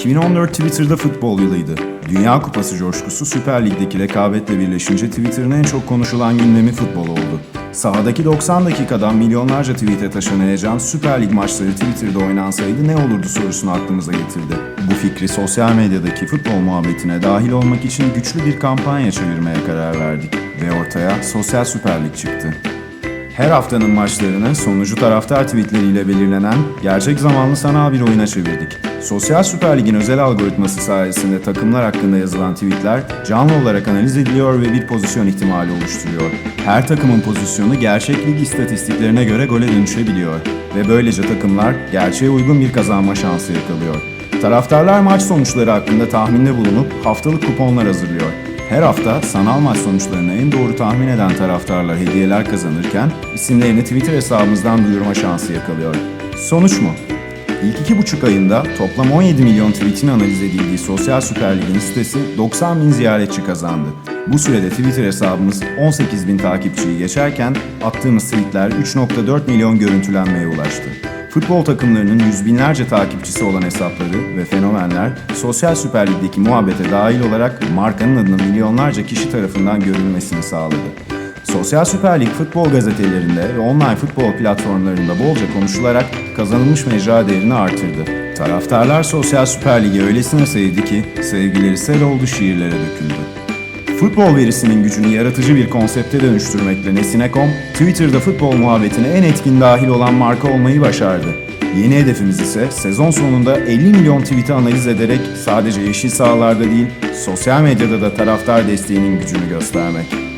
2014 Twitter'da futbol yılıydı. Dünya Kupası coşkusu Süper Lig'deki rekabetle birleşince Twitter'ın en çok konuşulan gündemi futbol oldu. Sahadaki 90 dakikadan milyonlarca tweet'e taşan heyecan Süper Lig maçları Twitter'da oynansaydı ne olurdu sorusunu aklımıza getirdi. Bu fikri sosyal medyadaki futbol muhabbetine dahil olmak için güçlü bir kampanya çevirmeye karar verdik ve ortaya Sosyal Süper Lig çıktı. Her haftanın maçlarını sonucu taraftar tweetleriyle belirlenen gerçek zamanlı sanal bir oyuna çevirdik. Sosyal Süper Lig'in özel algoritması sayesinde takımlar hakkında yazılan tweetler canlı olarak analiz ediliyor ve bir pozisyon ihtimali oluşturuyor. Her takımın pozisyonu gerçek lig istatistiklerine göre gole dönüşebiliyor ve böylece takımlar gerçeğe uygun bir kazanma şansı yakalıyor. Taraftarlar maç sonuçları hakkında tahminde bulunup haftalık kuponlar hazırlıyor. Her hafta sanal maç sonuçlarını en doğru tahmin eden taraftarlar hediyeler kazanırken isimlerini Twitter hesabımızdan duyurma şansı yakalıyor. Sonuç mu? İlk iki buçuk ayında toplam 17 milyon tweetin analiz edildiği Sosyal Süper Lig'in sitesi 90 bin ziyaretçi kazandı. Bu sürede Twitter hesabımız 18 bin takipçiyi geçerken attığımız tweetler 3.4 milyon görüntülenmeye ulaştı. Futbol takımlarının yüz binlerce takipçisi olan hesapları ve fenomenler Sosyal Süper Lig'deki muhabbete dahil olarak markanın adının milyonlarca kişi tarafından görülmesini sağladı. Sosyal Süper Lig futbol gazetelerinde ve online futbol platformlarında bolca konuşularak kazanılmış mecra değerini artırdı. Taraftarlar Sosyal Süper Lig'i öylesine sevdi ki sevgileri sel oldu şiirlere döküldü. Futbol verisinin gücünü yaratıcı bir konsepte dönüştürmekle Nesine.com, Twitter'da futbol muhabbetine en etkin dahil olan marka olmayı başardı. Yeni hedefimiz ise sezon sonunda 50 milyon tweet'i analiz ederek sadece yeşil sahalarda değil, sosyal medyada da taraftar desteğinin gücünü göstermek.